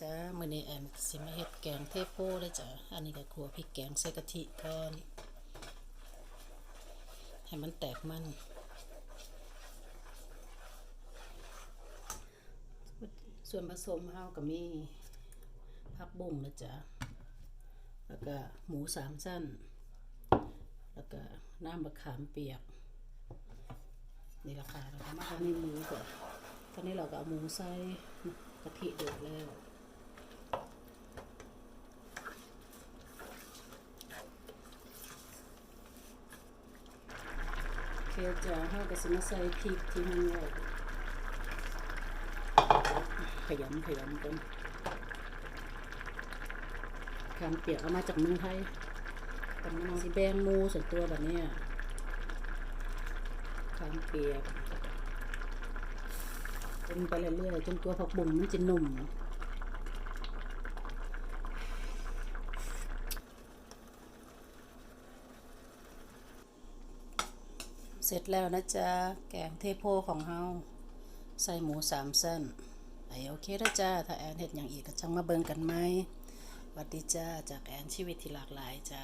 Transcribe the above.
จ้ามื้อนี้แอมสิมาเฮ็ดแกงเทโพเด้จ้ะอันนี้ก็ขัวพริกแกงใส่กะทิก่อน ให้มันแตกมันส่วนผสมเฮาก็มีผักบุ้งนะจ๊ะ แล้วก็หมูสามชั้น แล้วก็น้ำมะขามเปียก นี่ราคาแล้วก็มาทำในหมูก่อน ตอนนี้เราก็เอาหมูใส่กะทิเดือดแล้ว โอเจ้ะเฮาก็สิมาใส่พริกที่มันไว้ขยำขยำกันขามเปียกเอามาจากเมืองไทยตำนองสิแบงหมูส่วนตัวแบบนี้ขามเปียกเป็นไปเรื่อยๆจนตัวผักบุ้งมันจะนุ่ม เสร็จแล้วนะจ๊ะ แกงเทโพของเฮาใส่หมูสามเส้นไอโอเคนะจ้าถ้าแอนเห็ดอย่างอีกก็จังมาเบิ่งกันไหมวัดดีจ้าจากแอนชีวิตที่หลากหลายจ้า